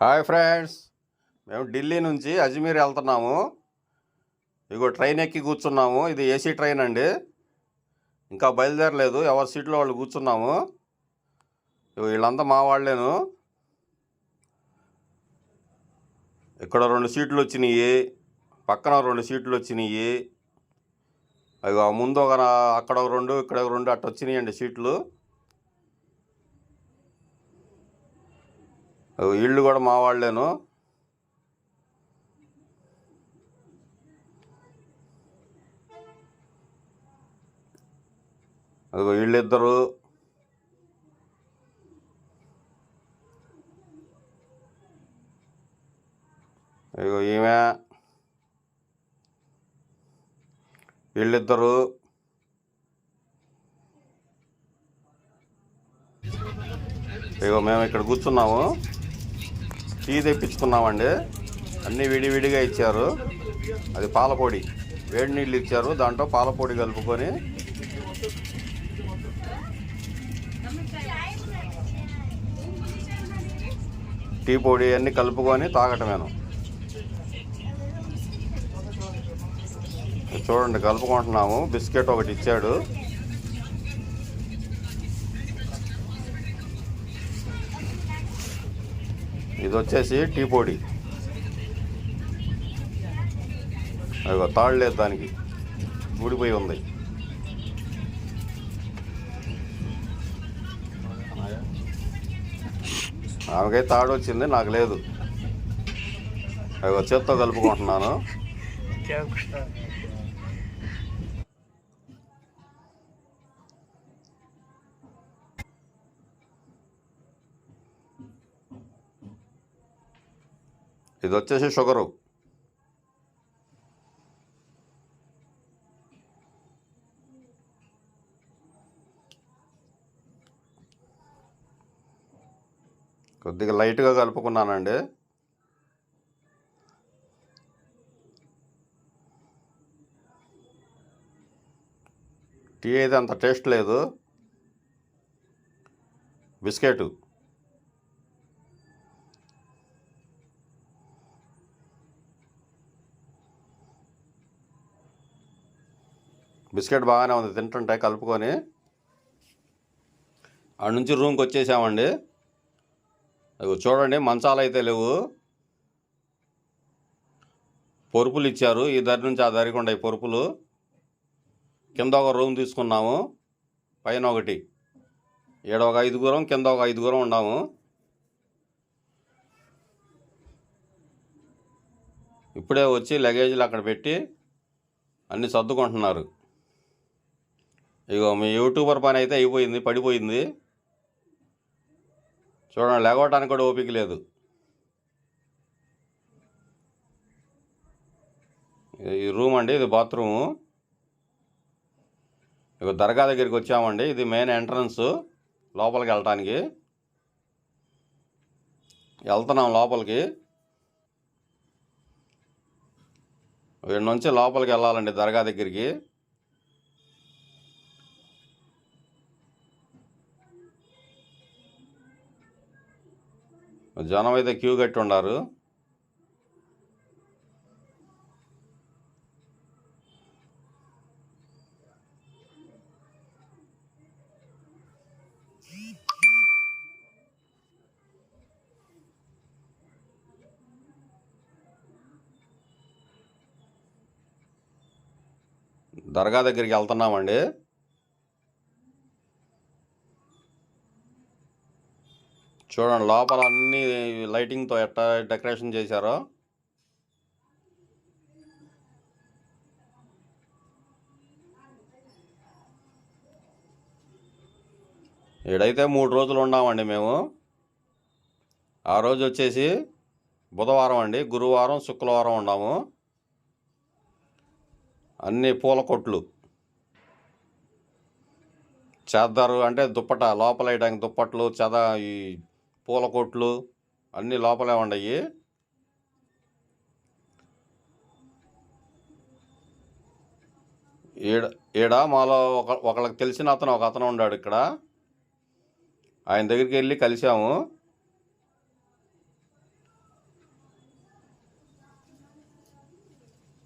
Hi friends. మేము ఢిల్లీ నుంచి అజ్మీర్ వెళ్తున్నాము. ఇగో ట్రైన్ ఎక్కి కూర్చున్నాము. ఇది ఏసీ ట్రైన్ అండి. ఇంకా బయలుదేరలేదు. ఎవరి సీట్లో వాళ్ళు కూర్చున్నాము. ఇగో వీళ్ళంతా మా వాళ్ళేను. ఇక్కడ రెండు సీట్లు వచ్చినాయి. పక్కన రెండు సీట్లు వచ్చినాయి. అవి ముందు ఒక అక్కడ ఒక రెండు ఇక్కడ ఒక రెండు అట్ట వచ్చినాయండి సీట్లు. ఇళ్ళు కూడా మా వాళ్ళేను. అదిగో వీళ్ళిద్దరు. అదిగో ఈమె. వీళ్ళిద్దరు. ఇగో మేము ఇక్కడ కూర్చున్నాము. టీ తెప్పించుకున్నామండి అన్నీ విడివిడిగా ఇచ్చారు. అది పాలపొడి. వేడి నీళ్ళు ఇచ్చారు. దాంట్లో పాలపొడి కలుపుకొని. టీ పొడి అన్నీ కలుపుకొని తాగటమేను. చూడండి కలుపుకుంటున్నాము. బిస్కెట్ ఒకటి ఇచ్చాడు. ఇది వచ్చేసి టీ పొడి. అవి తాళ్ళలేదు దానికి. ఊడిపోయి ఉంది. ఆమెకై తాడు వచ్చింది నాకు లేదు. అవి చేత్తో కలుపుకుంటున్నాను. ఇది వచ్చేసి షుగరు కొద్దిగా లైట్గా కలుపుకున్నానండి. టీ అయితే అంత టేస్ట్ లేదు. బిస్కెట్. బిస్కెట్ బాగానే ఉంది తింటుంటే కలుపుకొని. ఆడ నుంచి రూమ్కి వచ్చేసామండి. చూడండి మంచాలు అయితే లేవు. పొరుపులు ఇచ్చారు ఈ దరి నుంచి ఆ దరికి ఉన్నాయి పొరుపులు. కింద ఒక రూమ్ తీసుకున్నాము పైన ఒకటి. ఈడ ఒక ఐదుగురం కింద ఒక ఐదుగురం ఉన్నాము. ఇప్పుడే వచ్చి లగేజీలు అక్కడ పెట్టి అన్నీ సర్దుకుంటున్నారు. ఇగో మీ యూట్యూబర్ పని అయితే అయిపోయింది పడిపోయింది. చూడండి లేగవటానికి కూడా ఓపిక లేదు. ఈ రూమ్ అండి ఇది బాత్రూము. ఇక దర్గా దగ్గరికి వచ్చామండి ఇది మెయిన్ ఎంట్రన్స్ లోపలికి వెళ్ళటానికి. వెళ్తున్నాం లోపలికి. వీడి నుంచి లోపలికి వెళ్ళాలండి దర్గా దగ్గరికి. జనం అయితే క్యూ కట్టి ఉన్నారు. దర్గా దగ్గరికి వెళ్తున్నామండి. చూడండి లోపల అన్ని లైటింగ్తో ఎట్లా డెకరేషన్ చేశారో. ఈడైతే మూడు రోజులు ఉన్నామండి మేము. ఆ రోజు వచ్చేసి బుధవారం అండి గురువారం శుక్రవారం ఉన్నాము. అన్ని పూల కొట్లు. చేద్దారు అంటే దుప్పట లోపల వేయడానికి దుప్పట్లు చద ఈ పూల కొట్లు అన్నీ లోపలే ఉన్నాయి ఈడ ఈడ మాలో ఒక ఒకళ్ళకి తెలిసిన అతను ఒక అతను ఉన్నాడు ఇక్కడ. ఆయన దగ్గరికి వెళ్ళి కలిసాము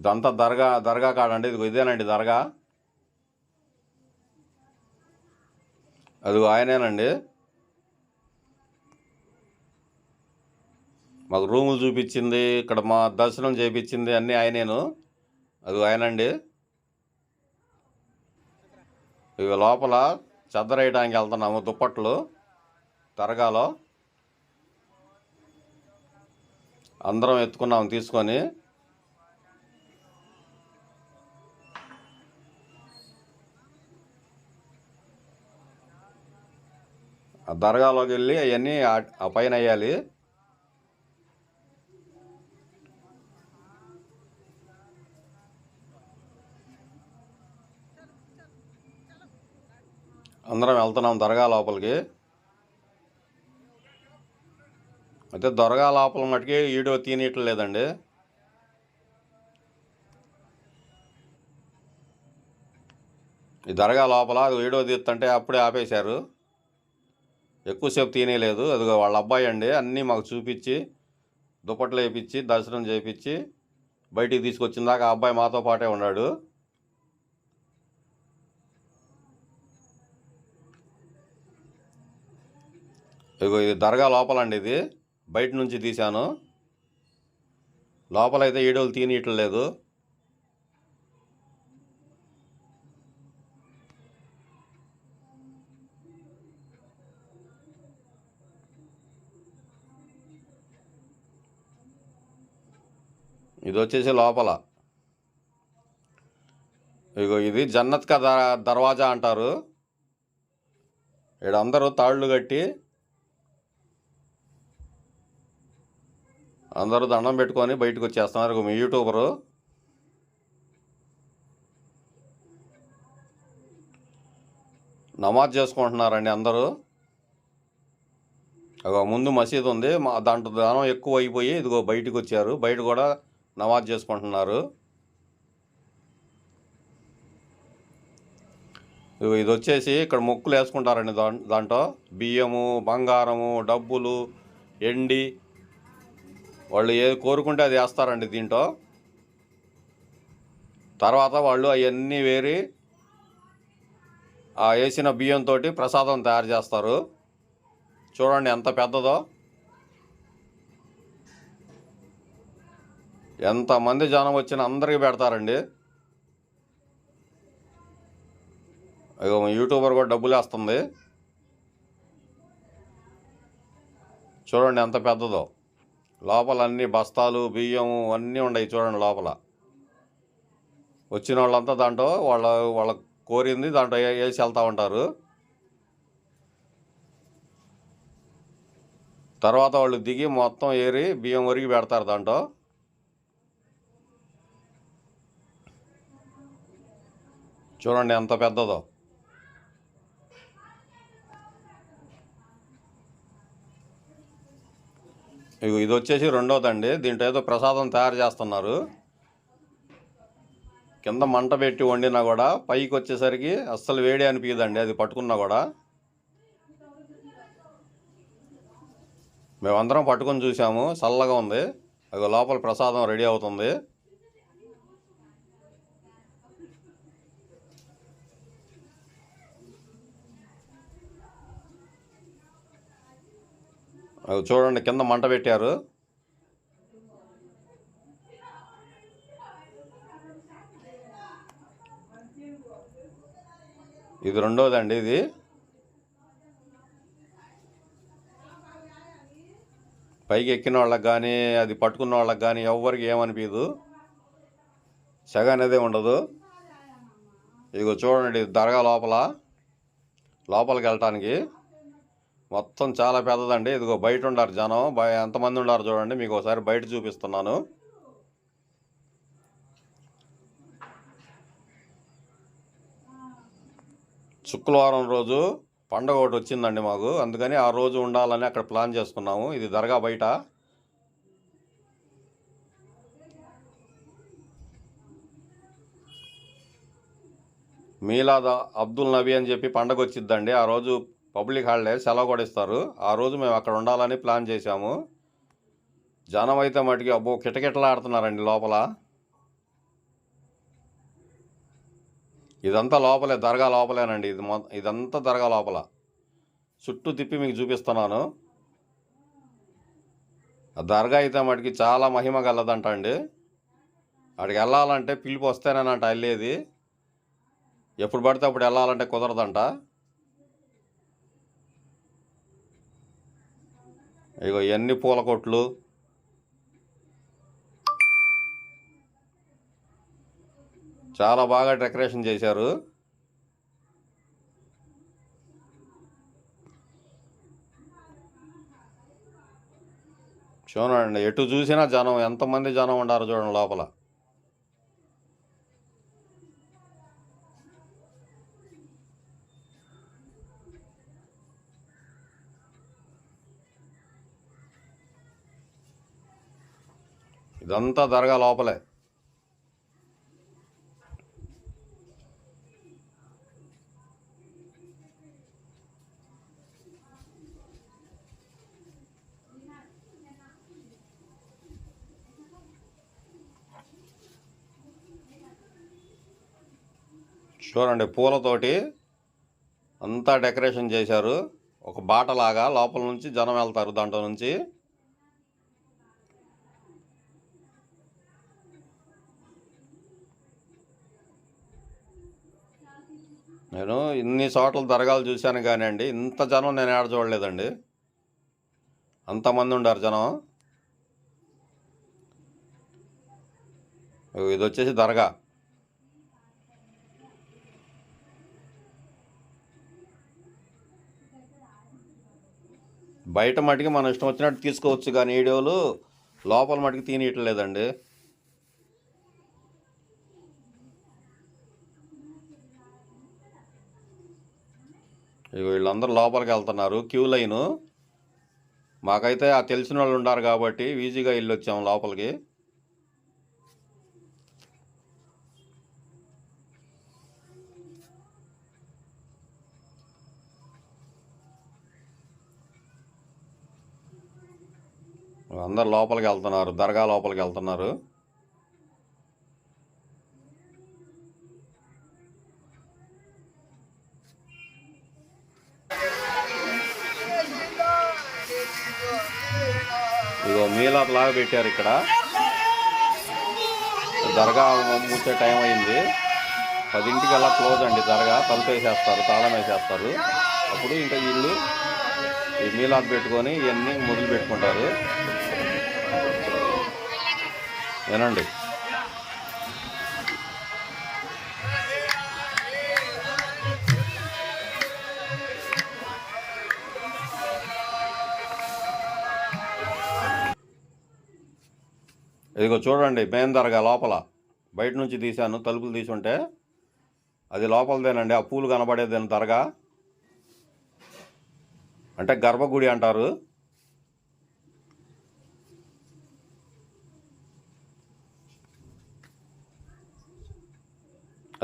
ఇదంతా దర్గా దర్గా కాడండి. ఇది ఇదేనండి దర్గా. అదిగో ఆయనేనండి. మాకు రూములు చూపించింది ఇక్కడ మా దర్శనం చేయించింది అన్నీ ఆయనేను. అది ఆయనండి. ఇవి లోపల చెద్దరేయడానికి వెళ్తున్నాము దుప్పట్లు తరగాలో. అందరం ఎత్తుకున్నాము తీసుకొని. ఆ దర్గాలోకి వెళ్ళి అవన్నీ ఆ పైన వేయాలి. అందరం వెళ్తున్నాం దర్గా లోపలికి. అయితే దొరగా లోపల మటుకి వీడియో తీయనీయటం లేదండి. ఈ దర్గా లోపల అది వీడియో తీస్తుంటే అప్పుడే ఆపేశారు. ఎక్కువసేపు తీనేయలేదు. అదిగో వాళ్ళ అబ్బాయి అండి అన్నీ మాకు చూపించి దుప్పట్లు వేయించి దర్శనం చేయించి బయటికి తీసుకొచ్చిన దాకా ఆ అబ్బాయి మాతో పాటే ఉన్నాడు. ఇగో ఇది దర్గా లోపలండి ఇది. బయట నుంచి తీశాను. లోపలైతే ఈడోలు తీనియటం లేదు ఇది వచ్చేసి లోపల. ఇగో ఇది జన్నత్ కా ద- దర్వాజా అంటారు. ఇక్కడ అందరూ తాళ్ళు కట్టి అందరూ దండం పెట్టుకొని బయటకు వచ్చేస్తున్నారు. మీ యూట్యూబరు. నమాజ్ చేసుకుంటున్నారండి అందరూ. ఒక ముందు మసీద్ ఉంది. మా దాంట్లో దానం ఎక్కువ అయిపోయి ఇదిగో బయటకు వచ్చారు. బయట కూడా నమాజ్ చేసుకుంటున్నారు. ఇది వచ్చేసి ఇక్కడ మొక్కులు వేసుకుంటారండి దాంట్లో. బియ్యము బంగారము డబ్బులు ఎండి వాళ్ళు ఏది కోరుకుంటే అది వేస్తారండి దీంట్లో. తర్వాత వాళ్ళు అవన్నీ వేరి ఆ వేసిన బియ్యంతో ప్రసాదం తయారు చేస్తారు. చూడండి ఎంత పెద్దదో. ఎంతమంది జనం వచ్చిన అందరికీ పెడతారండి. ఇగో యూట్యూబర్ కూడా డబ్బులు వేస్తుంది. చూడండి ఎంత పెద్దదో. లోపల అన్ని బస్తాలు బియ్యం అన్నీ ఉన్నాయి చూడండి లోపల. వచ్చిన వాళ్ళంతా దాంట్లో వాళ్ళ వాళ్ళ కోరింది దాంట్లో వేసి వెళ్తూ ఉంటారు. తర్వాత వాళ్ళు దిగి మొత్తం ఏరి బియ్యం వరికి పెడతారు దాంట్లో. చూడండి ఎంత పెద్దదో. ఇది వచ్చేసి రెండోదండి దీంట్లో ఏదో ప్రసాదం తయారు చేస్తున్నారు. కింద మంట పెట్టి వండినా కూడా పైకి వచ్చేసరికి అస్సలు వేడి అనిపించదండి అది పట్టుకున్నా కూడా. మేమందరం పట్టుకొని చూసాము. చల్లగా ఉంది. అది లోపల ప్రసాదం రెడీ అవుతుంది. అది చూడండి కింద మంట పెట్టారు. ఇది రెండోదండి ఇది. పైకి ఎక్కిన వాళ్ళకి కానీ అది పట్టుకున్న వాళ్ళకి కానీ ఎవరికి ఏమనిపించదు సెగ అనేదే ఉండదు. ఇదిగో చూడండి ఇది దర్గా లోపల లోపలికి వెళ్ళటానికి. మొత్తం చాలా పెద్దదండి. ఇదిగో బయట ఉండారు జనం. ఎంతమంది ఉన్నారు చూడండి. మీకు ఒకసారి బయట చూపిస్తున్నాను. శుక్రవారం రోజు పండగ ఒకటి వచ్చిందండి మాకు. అందుకని ఆ రోజు ఉండాలని అక్కడ ప్లాన్ చేసుకున్నాము. ఇది దర్గా బయట. మీలాద అబ్దుల్ నబీ అని చెప్పి పండగ వచ్చిద్దండి. ఆ రోజు పబ్లిక్ హాలిడే సెలవు కూడా ఇస్తారు. ఆ రోజు మేము అక్కడ ఉండాలని ప్లాన్ చేశాము. జనం అయితే మటుకి అబ్బో కిటకిటలాడుతున్నారండి లోపల. ఇదంతా లోపలే దర్గా లోపలేనండి. ఇది మొ ఇదంతా దర్గా లోపల. చుట్టూ తిప్పి మీకు చూపిస్తున్నాను. ఆ దర్గా అయితే మటుకి చాలా మహిమ గలదంట అండి అక్కడికి వెళ్ళాలంటే పిలుపు వస్తేనేనంట వెళ్ళేది. ఎప్పుడు పడితే అప్పుడు వెళ్ళాలంటే కుదరదంట. ఇగో ఇవన్నీ పూల కొట్లు చాలా బాగా డెకరేషన్ చేశారు. చూడండి ఎటు చూసినా జనం ఎంతమంది జనం ఉండారు చూడండి లోపల. ఇదంతా దర్గా లోపలే. చూడండి పూలతోటి అంతా డెకరేషన్ చేశారు. ఒక బాటలాగా లోపల నుంచి జనం వెళ్తారు దాంట్లో నుంచి. నేను ఇన్ని చోట్ల దరగాలు చూశాను కానీ అండి ఇంత జనం నేను ఏడ చూడలేదండి. అంతమంది ఉండారు జనం. ఇది వచ్చేసి దర్గా. బయట మటుకి మనం ఇష్టం వచ్చినట్టు తీసుకోవచ్చు కానీ వీడియోలు లోపల మటుకి తీనియట్లేదండి. ఇక వీళ్ళందరూ లోపలికి వెళ్తున్నారు క్యూ లైను. మాకైతే ఆ తెలిసిన వాళ్ళు ఉన్నారు కాబట్టి ఈజీగా వెళ్ళి వచ్చాము లోపలికి. అందరు లోపలికి వెళ్తున్నారు దర్గా లోపలికి వెళ్తున్నారు. పెట్టారు ఇక్కడ. దర్గా మూసే టైం అయింది. పదింటికి అలా క్లోజ్ అండి దర్గా. తలుపు వేసేస్తారు తాళం వేసేస్తారు. అప్పుడు ఇంకా వీళ్ళు ఈ మీలాద్ పెట్టుకొని ఇవన్నీ మొదలు పెట్టుకుంటారు. ఏనండి ఇదిగో చూడండి మెయిన్ లోపల. బయట నుంచి తీశాను తలుపులు తీసుంటే అది లోపలదేనండి ఆ పూలు కనబడేదేని దరగా అంటే గర్భగుడి అంటారు.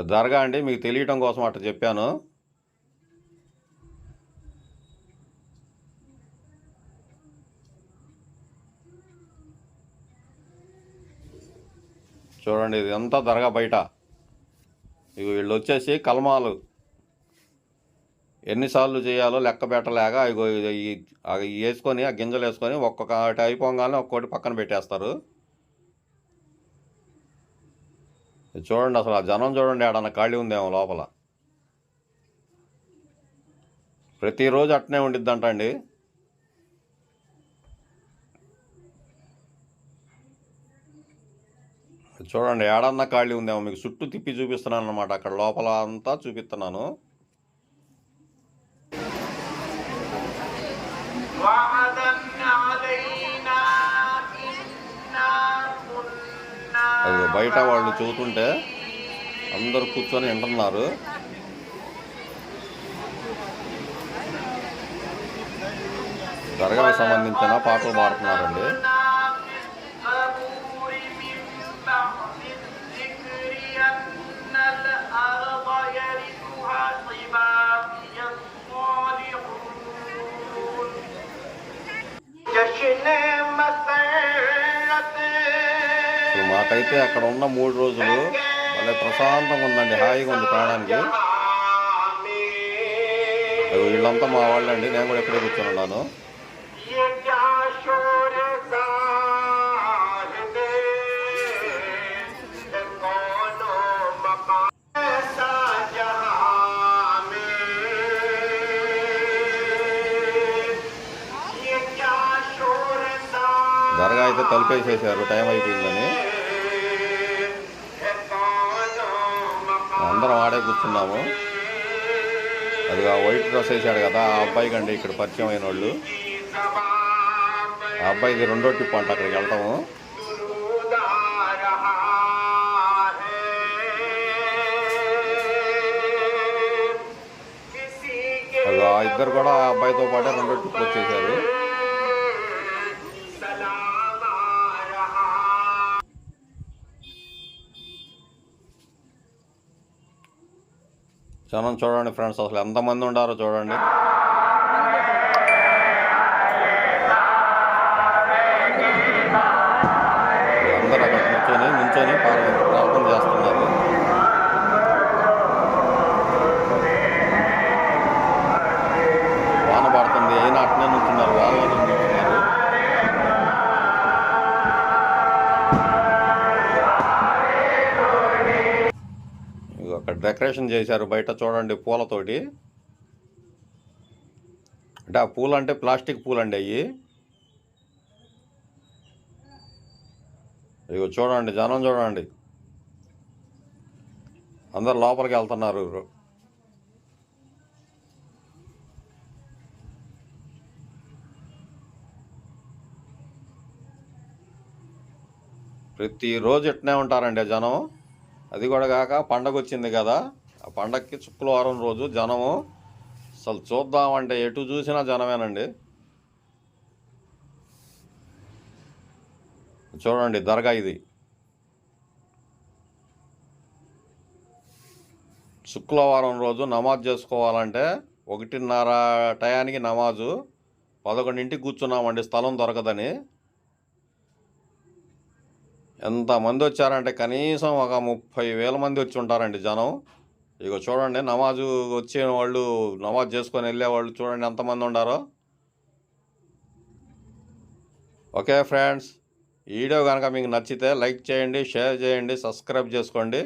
దరగా అండి మీకు తెలియటం కోసం అట్లా చెప్పాను. చూడండి ఇది ఎంత దర్గా బయట. ఇక వీళ్ళు వచ్చేసి కల్మాలు. ఎన్నిసార్లు చేయాలో లెక్క పెట్టలేక ఇగో అవి వేసుకొని ఆ గింజలు వేసుకొని ఒక్కొక్కటి అయిపోగానే ఒక్కొక్కటి పక్కన పెట్టేస్తారు. చూడండి అసలు ఆ జనం చూడండి ఆడన్న ఖాళీ ఉందేమో లోపల. ప్రతిరోజు అట్నే ఉండిద్దంట చూడండి ఏడన్న ఖాళీ ఉందేమో మీకు. చుట్టూ తిప్పి చూపిస్తున్నాను అనమాట అక్కడ లోపల అంతా చూపిస్తున్నాను. బయట వాళ్ళు చూస్తుంటే అందరూ కూర్చొని వింటున్నారు. దర్గాకు సంబంధించిన పాటలు పాడుతున్నారండి. నాకైతే అక్కడ ఉన్న మూడు రోజులు మళ్ళీ ప్రశాంతంగా ఉందండి హాయిగా ఉంది ప్రాణానికి. వీళ్ళంతా మా వాళ్ళండి నేను కూడా ఇక్కడే కూర్చున్నాను దర్గా అయితే తలుపేసేసారు టైం అయిపోయిందని. కూర్చున్నాము అదిగా వైట్ డ్రెస్ వేసాడు కదా ఆ అబ్బాయి కండి ఇక్కడ పరిచయం అయిన వాళ్ళు. ఆ అబ్బాయిది రెండో టిప్ అంట అక్కడికి వెళ్తాము. ఇద్దరు కూడా ఆ అబ్బాయితో పాటే రెండో టిప్ వచ్చేసారు. జనం చూడండి ఫ్రెండ్స్ అసలు ఎంతమంది ఉండారో చూడండి. డెకరేషన్ చేశారు బయట చూడండి పూలతోటి. అంటే ఆ పూలు అంటే ప్లాస్టిక్ పూలు అండి అవి ఇగో చూడండి జనం చూడండి. అందరు లోపలికి వెళ్తున్నారు. ప్రతిరోజు ఇట్నే ఉంటారండి ఆ జనం. అది కూడా కాక పండగ వచ్చింది కదా. ఆ పండగకి శుక్రవారం రోజు జనము. అసలు చూద్దామంటే ఎటు చూసినా జనమేనండి. చూడండి దర్గా ఇది. శుక్రవారం రోజు నమాజ్ చేసుకోవాలంటే ఒకటిన్నర టయానికి నమాజు పదకొండింటికి కూర్చున్నామండి స్థలం దొరకదని. ఎంతమంది వచ్చారంటే కనీసం ఒక ముప్పై వేల మంది వచ్చి ఉంటారండి జనం. ఇక చూడండి నమాజు వచ్చే వాళ్ళు నమాజ్ చేసుకొని వెళ్ళే వాళ్ళు చూడండి ఎంతమంది ఉండారో. ఓకే ఫ్రెండ్స్ వీడియో కనుక మీకు నచ్చితే లైక్ చేయండి షేర్ చేయండి సబ్స్క్రైబ్ చేసుకోండి.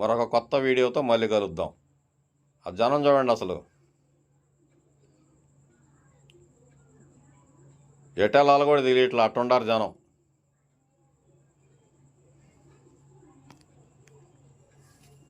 మరొక కొత్త వీడియోతో మళ్ళీ కలుద్దాం. ఆ జనం చూడండి అసలు. ఎటెలాలు కూడా తెలియట్లా అట్టుండారు జనం.